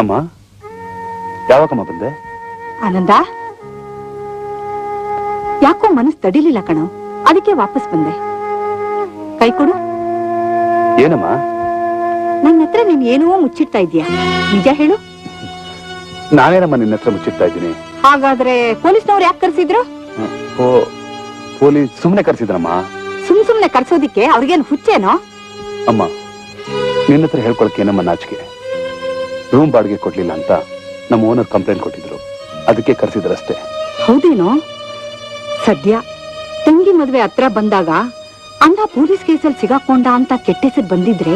ಅಮ್ಮ ಯಾವಾಗಮ್ಮ ಬಂದೆ? ಆನಂದ? ಯಾಕೋ ಮನಸ್ಸು ತಡಿಲಿಲ್ಲ ಕಣ. ಅದಕ್ಕೆ ವಾಪಸ್ ಬಂದೆ. ಕೈ ಕೊಡು. ಏನಮ್ಮ? ನನ್ನ ಹತ್ರ ನೀನ್ ಏನೋ ಮುಚ್ಚಿಡ್ತಾ ಇದೀಯಾ ನಿಜ ಹೇಳು. ನಾನೇನಮ್ಮ ನಿನ್ನ ಹತ್ರ ಮುಚ್ಚಿಡ್ತಾ ಇದ್ದೀನಿ? ಹಾಗಾದ್ರೆ ಪೊಲೀಸ್ನವ್ರು ಯಾಕೆ ಕರ್ಸಿದ್ರು? ಓ ಪೊಲೀಸ್ ಸುಮ್ಮನೆ ಕರ್ಸಿದ್ರಮ್ಮ. ಸುಮ್ ಸುಮ್ನೆ ಕರ್ಸೋದಿಕ್ಕೆ ಅವ್ರಿಗೇನು ಹುಚ್ಚೇನೋ? ಅಮ್ಮ ನಿನ್ನ ಹತ್ರ ಹೇಳ್ಕೊಳಕ್ಕೆ ಏನಮ್ಮ ನಾಚಿಕೆ? ರೂಮ್ ಬಾಡಿಗೆ ಕೊಡ್ಲಿಲ್ಲ ಅಂತ ನಮ್ಮ ಓನರ್ ಕಂಪ್ಲೇಂಟ್ ಕೊಟ್ಟಿದ್ರು. ಅದಕ್ಕೆ ಕರ್ಸಿದ್ರಷ್ಟೇ. ಹೌದೇನೋ? ಸದ್ಯ ತಂಗಿ ಮದ್ವೆ ಹತ್ರ ಬಂದಾಗ ಅಣ್ಣ ಪೊಲೀಸ್ ಕೇಸಲ್ಲಿ ಸಿಗಾಕೊಂಡ ಅಂತ ಕೆಟ್ಟ ಹೆಸರು ಬಂದಿದ್ರೆ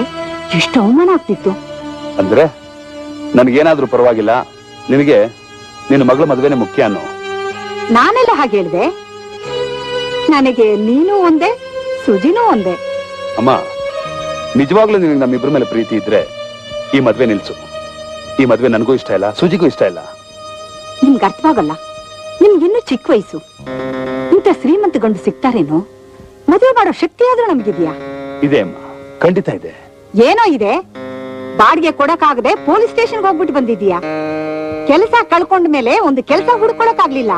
ಎಷ್ಟು ಅವಮಾನ ಆಗ್ತಿತ್ತು. ಅಂದ್ರೆ ನನಗೇನಾದ್ರೂ ಪರವಾಗಿಲ್ಲ ನಿನಗೆ ನಿನ್ನ ಮಗಳ ಮದ್ವೆನೆ ಮುಖ್ಯ ಅನ್ನೋ. ನಾನೆಲ್ಲ ಹಾಗೆ ಹೇಳ್ದೆ? ನನಗೆ ನೀನು ಒಂದೇ? ಸುಜಿನೂ ಒಂದೇ. ಅಮ್ಮ ನಿಜವಾಗ್ಲೂ ನಿನಗೆ ನಮ್ಮಿಬ್ರ ಮೇಲೆ ಪ್ರೀತಿ ಇದ್ರೆ ಈ ಮದ್ವೆ ನಿಲ್ಸು. ಈ ಮದ್ವೆ ನನಗೂ ಇಷ್ಟ ಇಲ್ಲ ಸುಜಿಗೂ ಇಷ್ಟ ಇಲ್ಲ. ನಿಮ್ಗೆ ಅರ್ಥವಾಗಲ್ಲ? ನಿಮ್ಗಿನ್ನೂ ಚಿಕ್ಕ ವಯಸ್ಸು. ಇಂಥ ಶ್ರೀಮಂತ ಗಂಡು ಸಿಗ್ತಾರೇನೋ? ಮದುವೆ ಮಾಡೋ ಶಕ್ತಿ ಆದ್ರೂ ನಮ್ಗಿದ್ಯಾ? ಇದೆ ಅಮ್ಮ ಖಂಡಿತ ಇದೆ. ಏನೋ ಇದೆ? ಬಾಡಿಗೆ ಕೊಡಕ್ಕಾಗದೆ ಪೊಲೀಸ್ ಸ್ಟೇಷನ್ಗೆ ಹೋಗ್ಬಿಟ್ಟು ಬಂದಿದ್ಯಾ ಕೆಲಸ ಕಳ್ಕೊಂಡ ಮೇಲೆ ಒಂದು ಕೆಲಸ ಹುಡ್ಕೊಳಕ್ ಆಗ್ಲಿಲ್ಲ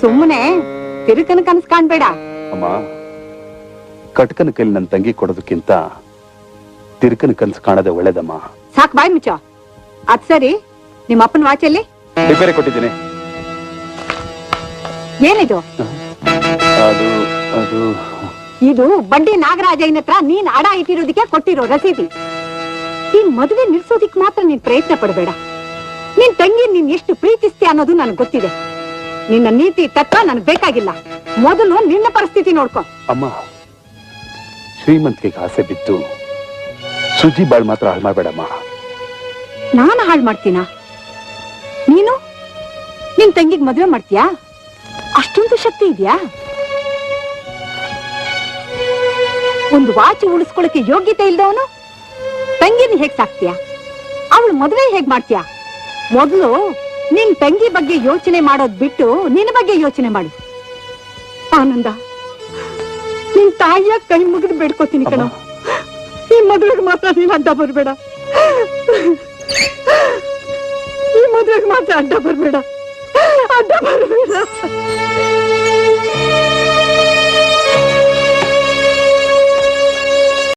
ಸುಮ್ಮನೆ ತಿರುಕನ ಕನಸು ಕಾಣ್ಬೇಡ. ಅಮ್ಮ ಕಟ್ಕನ ಕೈಲಿ ನನ್ನ ತಂಗಿ ಕೊಡೋದಕ್ಕಿಂತ ತಿರ್ಕನ ಕನ್ಸು ಕಾಣದೆ ಒಳ್ಳೇದಮ್ಮ. ಸಾಕ್ ಬಾಯ್ ಮುಚ್ಚ. ಅದ್ ಸರಿ. ನಿಮ್ಮ ಅಪ್ಪನ ವಾಚಲ್ಲಿ? ರಿಪೇರಿ ಕೊಟ್ಟಿದ್ದೀನಿ. ಏನಿದು? ಅದು ಅದು. ಇದು ಬಡ್ಡಿ ನಾಗರಾಜಯ್ಯನ ಹತ್ರ ನೀನ್ ಅಡ ಇಟ್ಟಿರೋದಕ್ಕೆ ಕೊಟ್ಟಿರೋ ರಸೀದಿ. ನೀನ್ ಮದುವೆ ನಿಲ್ಸೋದಿಕ್ ಮಾತ್ರ ನೀನ್ ಪ್ರಯತ್ನ ಪಡಬೇಡ. ನಿನ್ ತಂಗಿ ನೀನ್ ಎಷ್ಟು ಪ್ರೀತಿಸ್ತೀಯ ಅನ್ನೋದು ನನಗೆ ಗೊತ್ತಿದೆ. ನಿನ್ನ ನೀತಿ ತತ್ವ ನನಗೆ ಬೇಕಾಗಿಲ್ಲ. ಮೊದಲು ನಿನ್ನ ಪರಿಸ್ಥಿತಿ ನೋಡ್ಕೊ. ಅಮ್ಮ ಶ್ರೀಮಂತಿಗೆ ಆಸೆ ಬಿದ್ದು ಸುಜಿ ಬಾಳ್ ಮಾತ್ರ ಹಾಳು ಮಾಡಬೇಡಮ್ಮ. ನಾನು ಹಾಳು ಮಾಡ್ತೀನ? ನೀನು? ನಿನ್ ತಂಗಿಗ್ ಮದುವೆ ಮಾಡ್ತೀಯಾ? ಅಷ್ಟೊಂದು ಶಕ್ತಿ ಇದೆಯಾ? ಒಂದು ವಾಚ್ ಉಳಿಸ್ಕೊಳಕ್ಕೆ ಯೋಗ್ಯತೆ ಇಲ್ದವನು? ತಂಗಿನ ಹೇಗ್ ಸಾಕ್ತೀಯ? ಅವಳು ಮದುವೆ ಹೇಗ್ ಮಾಡ್ತೀಯ? ಮೊದಲು ನಿನ್ ತಂಗಿ ಬಗ್ಗೆ ಯೋಚನೆ ಮಾಡೋದ್ ಬಿಟ್ಟು ನಿನ್ನ ಬಗ್ಗೆ ಯೋಚನೆ ಮಾಡು. ಆನಂದ. ನಿನ್ ತಾಯಿಯ ಕೈ ಮುಗಿದು ಬೇಡ್ಕೋತೀನಿ ಕಣ. ಈ ಮದುವೆಗೆ ಮಾತ್ರ ನೀನ್ ಅಡ್ಡ ಬರ್ಬೇಡ. ಈ ಮದುವೆಗೆ ಮಾತ್ರ ಅಡ್ಡ ಬರ್ಬೇಡ. ಅಡ್ಡ ಬರ್ಬೇಡ.